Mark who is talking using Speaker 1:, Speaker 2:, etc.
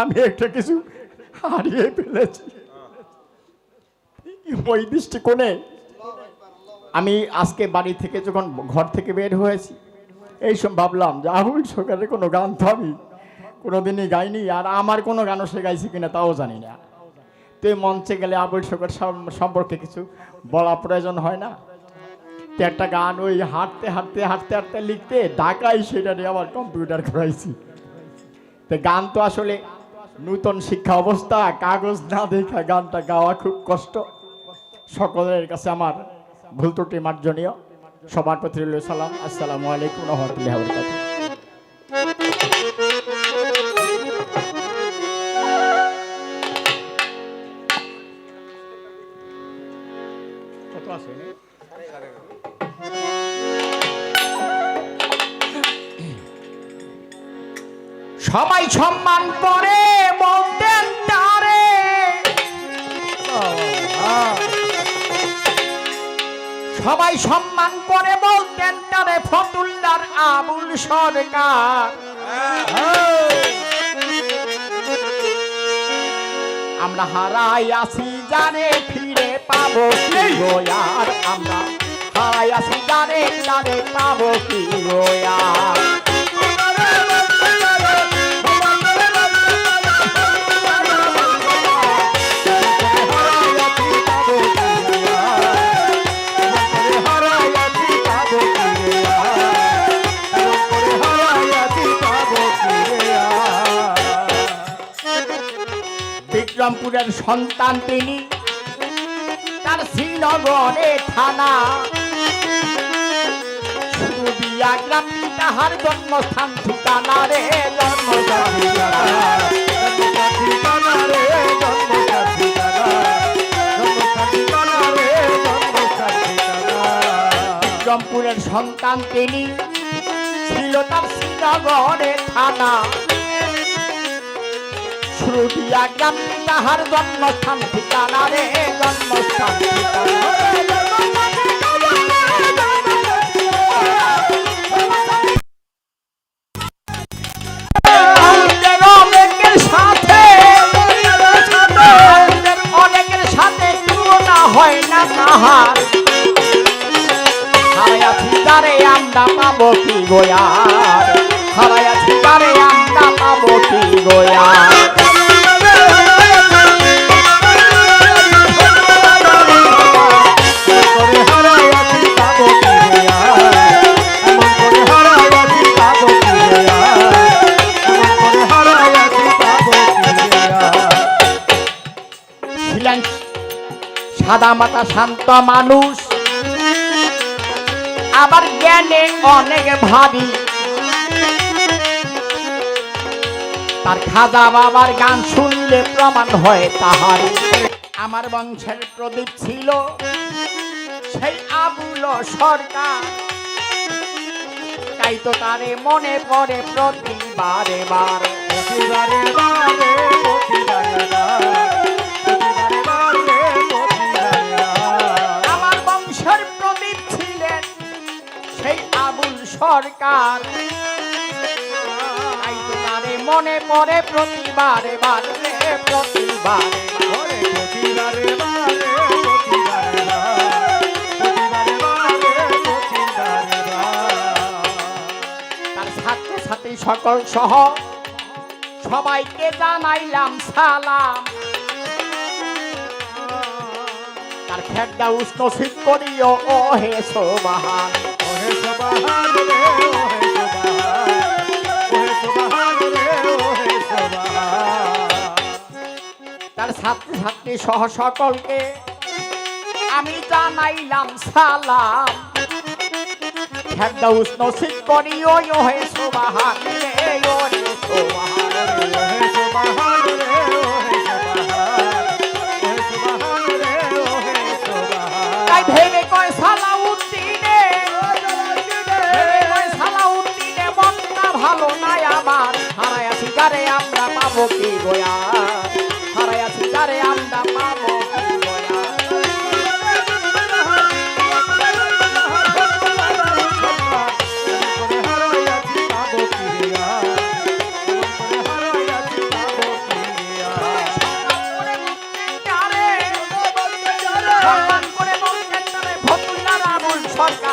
Speaker 1: আমি একটা কিছু হারিয়ে ফেলেছি। ওই দৃষ্টিকোণে। আমি আজকে বাড়ি থেকে যখন ঘর থেকে বের হয়েছি, এই সব ভাবলাম যে আহুল সরকারের কোনো গান তো আমি কোনোদিনই গাইনি, আর আমার কোনো গানও সে গাইছি কিনা তাও জানি না। তো মঞ্চে গেলে আবুল সরকার সম্পর্কে কিছু বলা প্রয়োজন হয় না। তো একটা গান ওই হাঁটতে হাঁটতে হাঁটতে হাঁটতে লিখতে ঢাকায় সেটা নিয়ে আবার কম্পিউটার করাইছি তো গান তো আসলে নূতন শিক্ষা অবস্থা, কাগজ না দেখা গানটা গাওয়া খুব কষ্ট। সকলের কাছে আমার ভুল ত্রুটি মার্জনীয়। সবার প্রতি সালাম। আসসালামু আলাইকুম রহমতুল্লাহ সবাই সম্মান করে, বলতেন তারে। সবাই সম্মান করে, বলতেন তারে, ফতুল্লার আবুল সরকার। আমরা হারাই আছি, জানে ফিরে পাবো আর? আমরা হারাই আছি, জানে জানে পাবো কি আর? বিক্রমপুরের সন্তান তিনি। তার শ্রীনগরে থানা। তাহার জন্মস্থান ঠিকানা রে। বিক্রমপুরের সন্তান তিনি। ছিল তার শ্রীনগরে থানা। শ্রুতিয়া গ্রাম তাহার জন্মস্থান ঠিকানা রে জন্মস্থান। হয় না আমরা পাবো কি গোয়ার সাদা মাথা শান্ত মানুষ। আবার জ্ঞানে অনেক ভারী তার খাজা বাবার গান শুনলে প্রমাণ হয় তাহার আমার বংশের প্রদীপ ছিল সেই আবুল সরকার। তাই তো তারে মনে পড়ে প্রতিবারে বার প্রতিবারে বারে প্রতিবারে মনে পড়ে প্রতিবারে বারে প্রতিবারে বারে। তার ছাত্র ছাত্রী সকল সহ সবাইকে জানাইলাম সালাম। তার খেড্ডা উষ্ণ শীত করিও ও হে সোবাহান তার ছাত্র ছাত্রী সহ সকলকে আমি জানাইলাম সালাম। ভেবে কয় সালাউদ্দিনে কয় ভালো নাই আমার। হারায় আছি আমরা পাবো কি গোয়া? সরকার